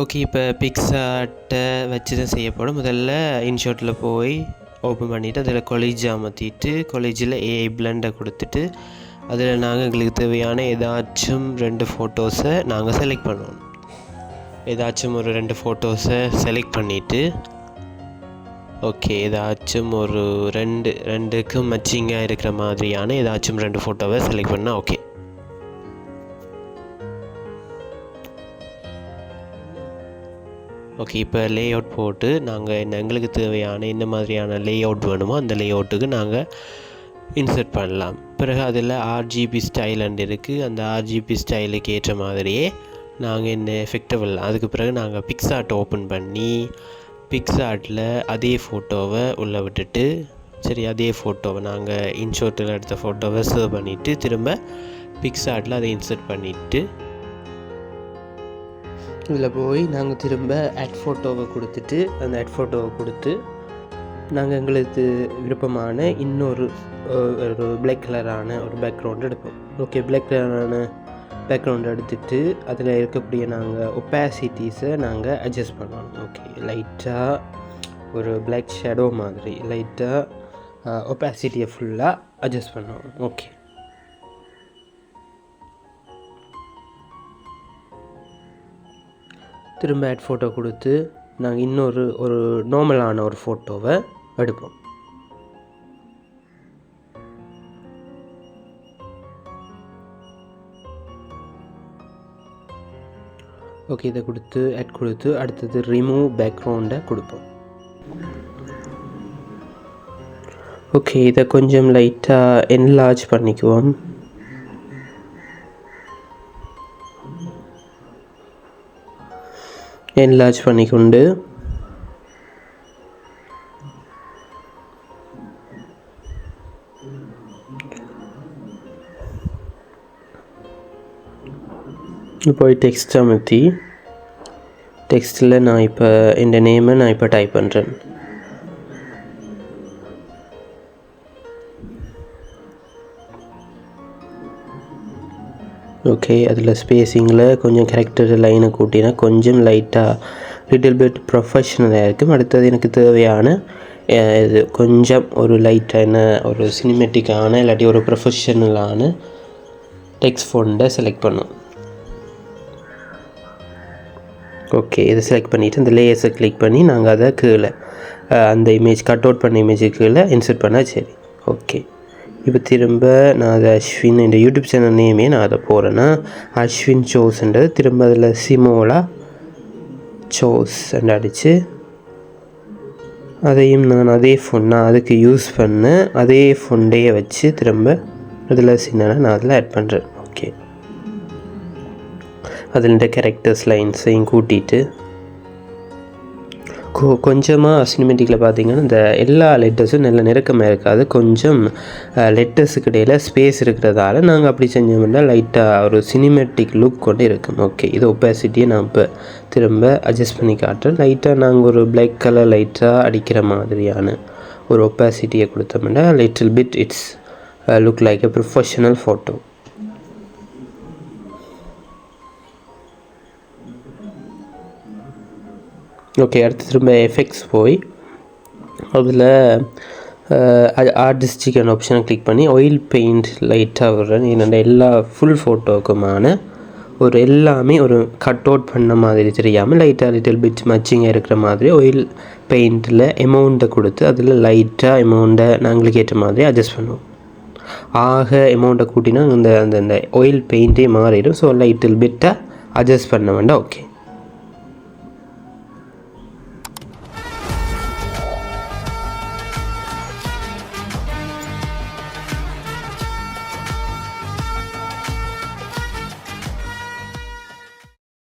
Okay இப்போ பிக்ஸாட்டை வச்சு தான் செய்யப்படும். முதல்ல இன்ஷாட்டில் போய் ஓப்பன் பண்ணிவிட்டு அதில் கொலேஜ் அமர்த்திட்டு கொலேஜில் ஏஐ பிளண்டை கொடுத்துட்டு அதில் நாங்கள் எங்களுக்கு தேவையான ஏதாச்சும் ரெண்டு ஃபோட்டோஸை நாங்கள் செலக்ட் பண்ணுவோம். ஏதாச்சும் ஒரு ரெண்டு ஃபோட்டோஸை செலக்ட் பண்ணிவிட்டு ஓகே ஏதாச்சும் ஒரு ரெண்டு ரெண்டுக்கும் மச்சிங்காக இருக்கிற மாதிரியான ஏதாச்சும் ரெண்டு ஃபோட்டோவை செலக்ட் பண்ணால் ஓகே ஓகே இப்போ லே அவுட் போட்டு நாங்கள் என்ன எங்களுக்கு தேவையான என்ன மாதிரியான லே அவுட் வேணுமோ அந்த லே அவுட்டுக்கு நாங்கள் இன்சர்ட் பண்ணலாம். பிறகு அதில் ஆர்ஜிபி ஸ்டைல் அண்ட் இருக்குது அந்த ஆர்ஜிபி ஸ்டைலுக்கு ஏற்ற மாதிரியே நாங்கள் என்ன எஃபெக்டபிள் அதுக்கு பிறகு நாங்கள் பிக்ஸார்ட் ஓப்பன் பண்ணி பிக்ஸார்ட்டில் அதே ஃபோட்டோவை உள்ளே விட்டுட்டு சரி அதே ஃபோட்டோவை நாங்கள் இன்ஷோட்டில் எடுத்த ஃபோட்டோவை சேவ் பண்ணிவிட்டு திரும்ப பிக்ஸார்ட்டில் அதை இன்சர்ட் பண்ணிவிட்டு இதில் போய் நாங்கள் திரும்ப அட் ஃபோட்டோவை கொடுத்துட்டு அந்த அட் ஃபோட்டோவை கொடுத்து நாங்கள் எங்களுக்கு விருப்பமான இன்னொரு ஒரு பிளாக் கலரான ஒரு பேக்ரவுண்ட் எடுப்போம். ஓகே பிளாக் கலரான பேக்ரவுண்ட் எடுத்துட்டு அதில் இருக்கக்கூடிய நாங்கள் ஒப்பாசிட்டிஸை நாங்கள் அட்ஜஸ்ட் பண்ணணும். ஓகே லைட்டாக ஒரு பிளாக் ஷேடோ மாதிரி லைட்டாக ஒப்பாசிட்டியை ஃபுல்லாக அட்ஜஸ்ட் பண்ணணும். ஓகே திரும்ப ஆட் ஃபோட்டோ கொடுத்து நாங்கள் இன்னொரு ஒரு நார்மலான ஒரு ஃபோட்டோவை எடுப்போம். ஓகே இதை கொடுத்து ஆட் கொடுத்து அடுத்தது ரிமூவ் பேக்ரவுண்டை கொடுப்போம். ஓகே இதை கொஞ்சம் லைட்டாக என்லார்ஜ் பண்ணிக்குவோம். என்லார்ஜ் பண்ணிக்கொண்டு. இப்போ டெக்ஸ்ட் அமுத்தி. டெக்ஸ்ட்டில் நான் இப்போ இந்த நேமை நான் இப்போ டைப் பண்ணுறேன் ஓகே அதில் ஸ்பேஸிங்கில் கொஞ்சம் கரெக்டர் லைனை கூட்டினா கொஞ்சம் லைட்டாக லிட்டில் பிட் ப்ரொஃபஷ்னலாக இருக்கும். அடுத்தது எனக்கு தேவையான இது கொஞ்சம் ஒரு லைட்டான ஒரு சினிமேட்டிக்கான இல்லாட்டி ஒரு ப்ரொஃபஷனலான டெக்ஸ்ட் ஃபோண்டை செலக்ட் பண்ணும். ஓகே இதை செலக்ட் பண்ணிவிட்டு அந்த லேயர்ஸை கிளிக் பண்ணி நாங்கள் அதை கீழே அந்த இமேஜ் கட் அவுட் பண்ண இமேஜுக்கு கீழே இன்சர்ட் பண்ணால் சரி. ஓகே இப்போ திரும்ப நான் அதை அஸ்வின் இந்த யூடியூப் சேனல் நேமே நான் அதை போகிறேன்னா அஸ்வின் சோஸ்ன்றது திரும்ப அதில் சிமோலா சோஸ் அடித்து அதையும் நான் அதே ஃபோன் நான் அதுக்கு யூஸ் பண்ணேன் அதே ஃபோன்டையே வச்சு திரும்ப அதில் சின்ன நான் அதில் ஆட் பண்ணுறேன் ஓகே அதில் இந்த கேரக்டர்ஸ் லைன்ஸையும் கூட்டிகிட்டு கொ கொஞ்சமாக சினிமேட்டிக்கில் பார்த்தீங்கன்னா இந்த எல்லா லெட்டர்ஸும் நல்ல நெருக்கமாக இருக்காது. கொஞ்சம் லெட்டர்ஸுக்கு இடையில் ஸ்பேஸ் இருக்கிறதால நாங்கள் அப்படி செஞ்சோம்னா லைட்டாக ஒரு சினிமேட்டிக் லுக் கொண்டு இருக்கும். ஓகே இது ஒப்பாசிட்டியை நான் இப்போ திரும்ப அட்ஜஸ்ட் பண்ணி காட்டுறேன். லைட்டாக நாங்கள் ஒரு பிளாக் கலர் லைட்டாக அடிக்கிற மாதிரியான ஒரு ஒப்பாசிட்டியை கொடுத்தோம்னா little bit it's look like a professional photo okay அடுத்து திரும்ப எஃபெக்ட்ஸ் போய் அதில் ஆர்டிஸ்டிக்கான ஆப்ஷனை கிளிக் பண்ணி ஆயில் பெயிண்ட் லைட்டாக விடுறேன். என்னோட எல்லா ஃபுல் ஃபோட்டோக்குமான ஒரு எல்லாமே ஒரு கட் அவுட் பண்ண மாதிரி தெரியாமல் லைட்டாக லிட்டில் பிட் மச்சிங்காக இருக்கிற மாதிரி ஆயில் பெயிண்டில் எமௌண்ட்டை கொடுத்து அதில் லைட்டாக எமௌண்ட்டை நாங்களுக்கு ஏற்ற மாதிரி அட்ஜஸ்ட் பண்ணுவோம். ஆக எமௌண்ட்டை கூட்டினா அந்த அந்த ஆயில் பெயிண்ட்டே மாறிடும். ஸோ லைட்டில் பிட்டாக அட்ஜஸ்ட் பண்ண வேண்டாம். ஓகே